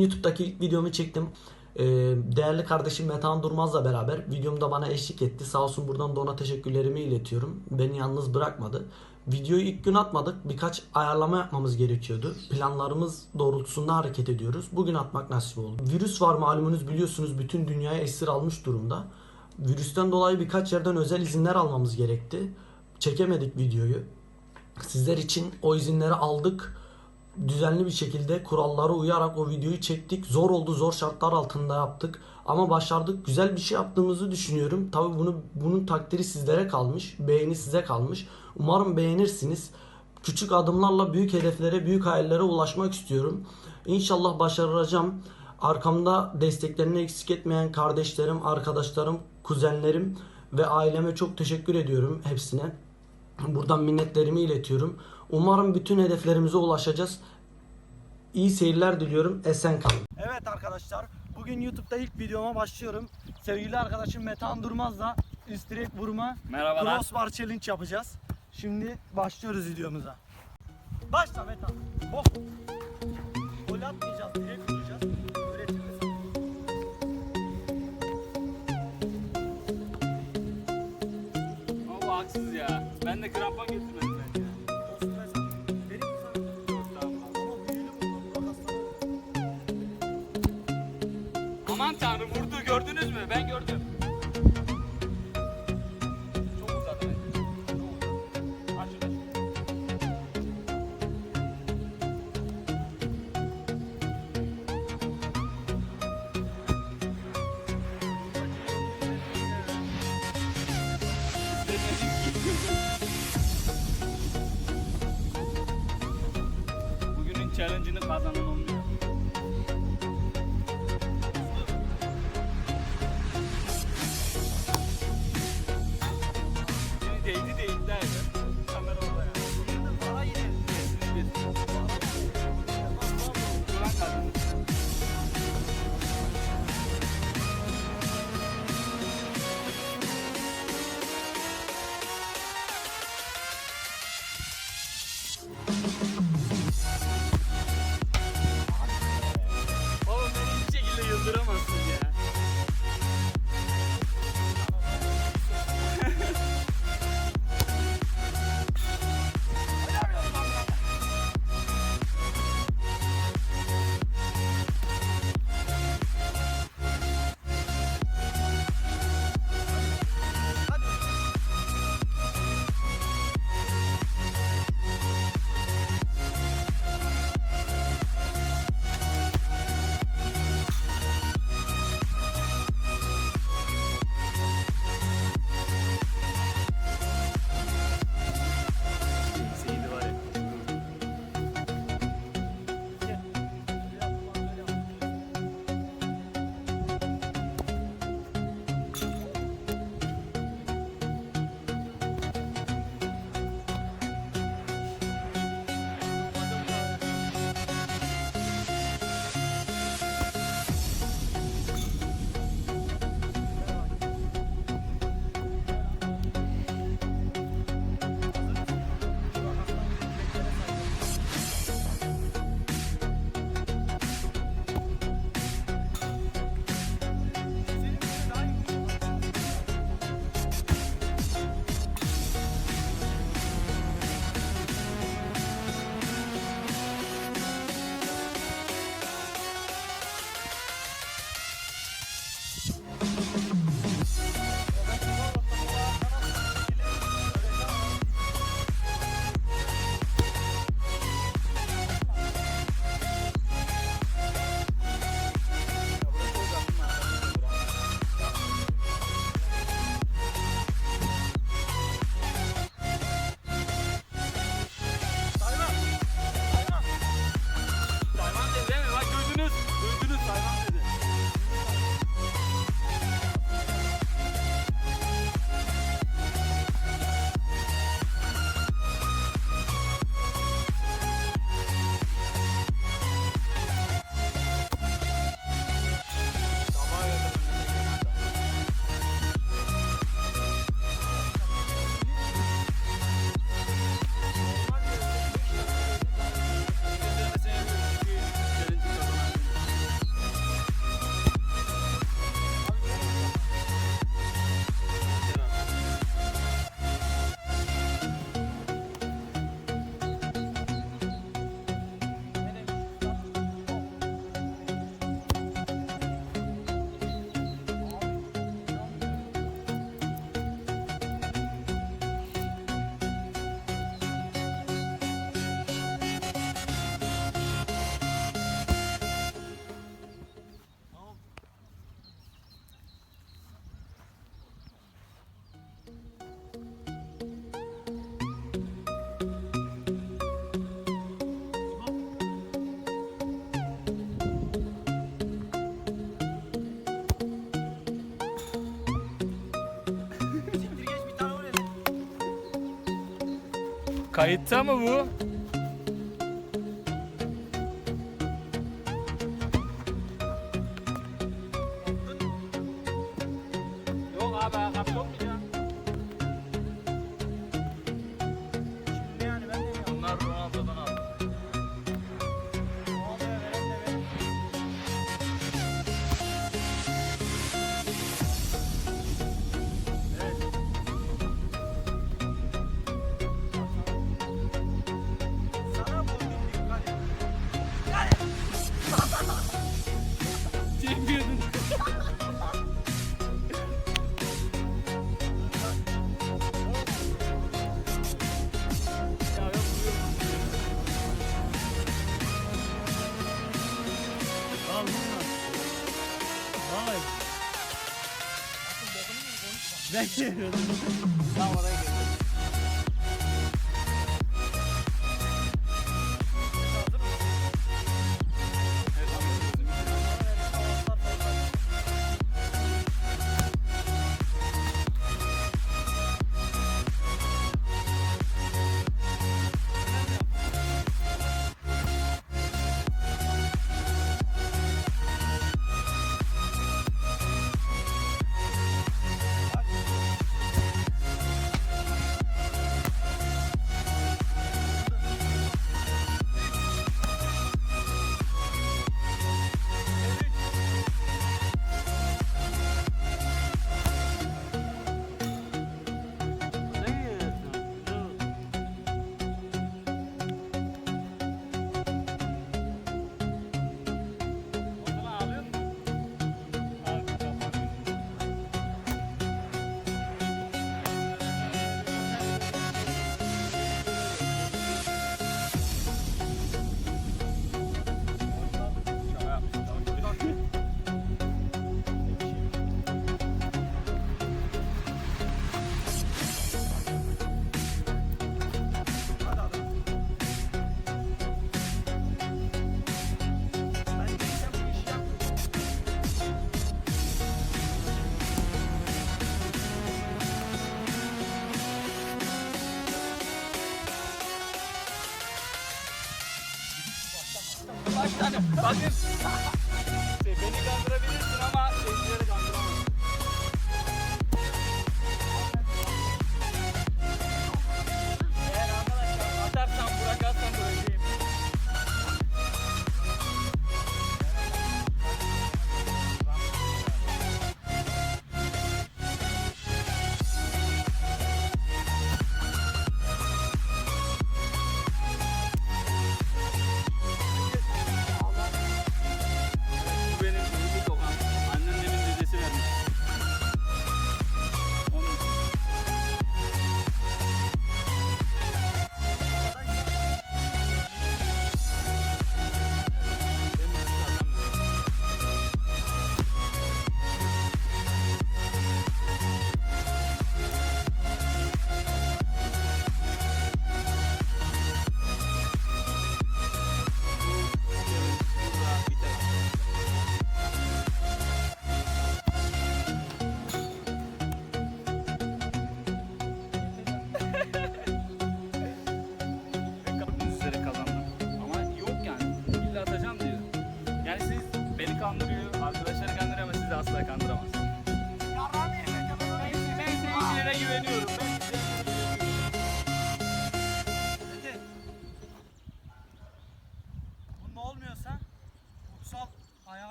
YouTube'daki ilk videomu çektim. Ee, değerli kardeşim Metehan Durmaz'la beraber videomda bana eşlik etti. Sağ olsun buradan da ona teşekkürlerimi iletiyorum. Beni yalnız bırakmadı. Videoyu ilk gün atmadık. Birkaç ayarlama yapmamız gerekiyordu. Planlarımız doğrultusunda hareket ediyoruz. Bugün atmak nasip oldu. Virüs var malumunuz biliyorsunuz bütün dünyayı esir almış durumda. Virüsten dolayı birkaç yerden özel izinler almamız gerekti. Çekemedik videoyu. Sizler için o izinleri aldık. Düzenli bir şekilde kurallara uyarak o videoyu çektik. Zor oldu, zor şartlar altında yaptık. Ama başardık. Güzel bir şey yaptığımızı düşünüyorum. Tabii bunu bunun takdiri sizlere kalmış. Beğeni size kalmış. Umarım beğenirsiniz. Küçük adımlarla büyük hedeflere, büyük hayallere ulaşmak istiyorum. İnşallah başaracağım. Arkamda desteklerini eksik etmeyen kardeşlerim, arkadaşlarım, kuzenlerim ve aileme çok teşekkür ediyorum hepsine. Buradan minnetlerimi iletiyorum. Umarım bütün hedeflerimize ulaşacağız. İyi seyirler diliyorum. Esen kalın. Evet arkadaşlar. Bugün YouTube'da ilk videoma başlıyorum. Sevgili arkadaşım Metehan Durmaz'la üst direk vurma Merhabalar. crossbar challenge yapacağız. Şimdi başlıyoruz videomuza. Başla Metehan. Hop. Gol atmayacağız. Direkt Ben de krampon getirmedim durduramazsın. Kayıtta mı bu? Selamun Aleyküm. Bak, bak, bak.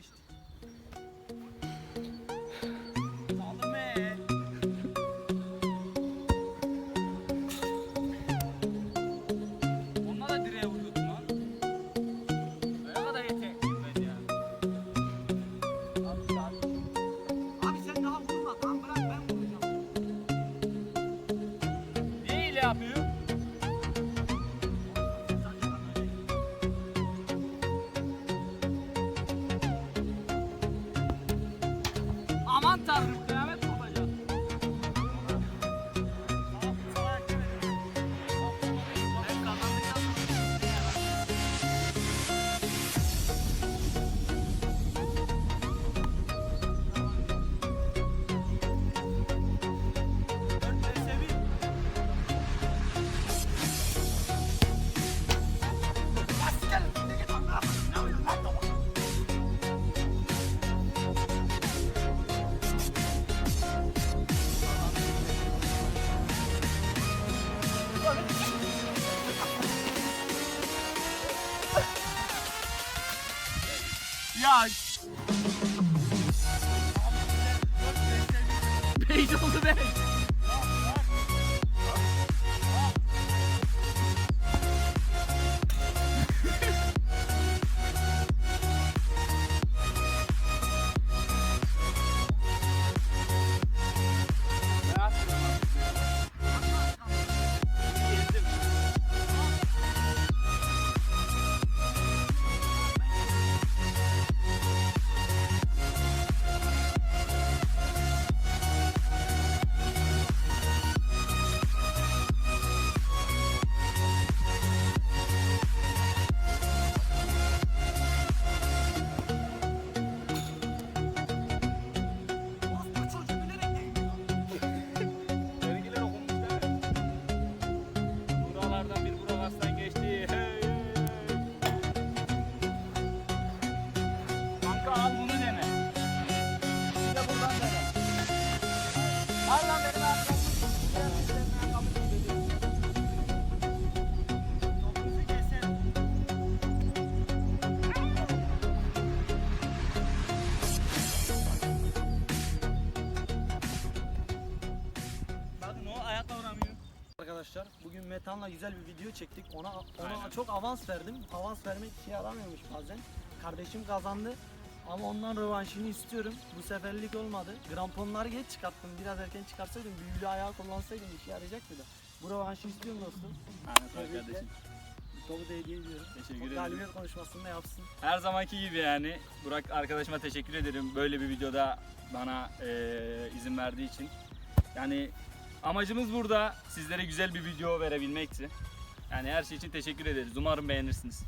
geçtik. Da direğe vuruyordum lan. Ona da. Abi, sen daha vurma. Tamam bırak ben vuracağım. Niye yapıyor? Ya. Beş oldu. Metan'la güzel bir video çektik. Ona ona Aynen. çok avans verdim. Avans vermek işe yaramıyormuş bazen. Kardeşim kazandı. Ama ondan rövanşını istiyorum. Bu seferlik olmadı. Gramponları geç çıkarttım. Biraz erken çıkarsaydım, büyülü ayağı kullansaydım işe yarayacaktı da. Bu rövanşı istiyorum dostum. Aynen Tebrikler. kardeşim. Topu da hediye ediyorum. Teşekkür ederim. galibiyet konuşmasını da yapsın. Her zamanki gibi yani. Burak arkadaşıma teşekkür ederim. Böyle bir videoda bana eee, izin verdiği için. Yani amacımız burada sizlere güzel bir video verebilmekti. Yani her şey için teşekkür ederiz. Umarım beğenirsiniz.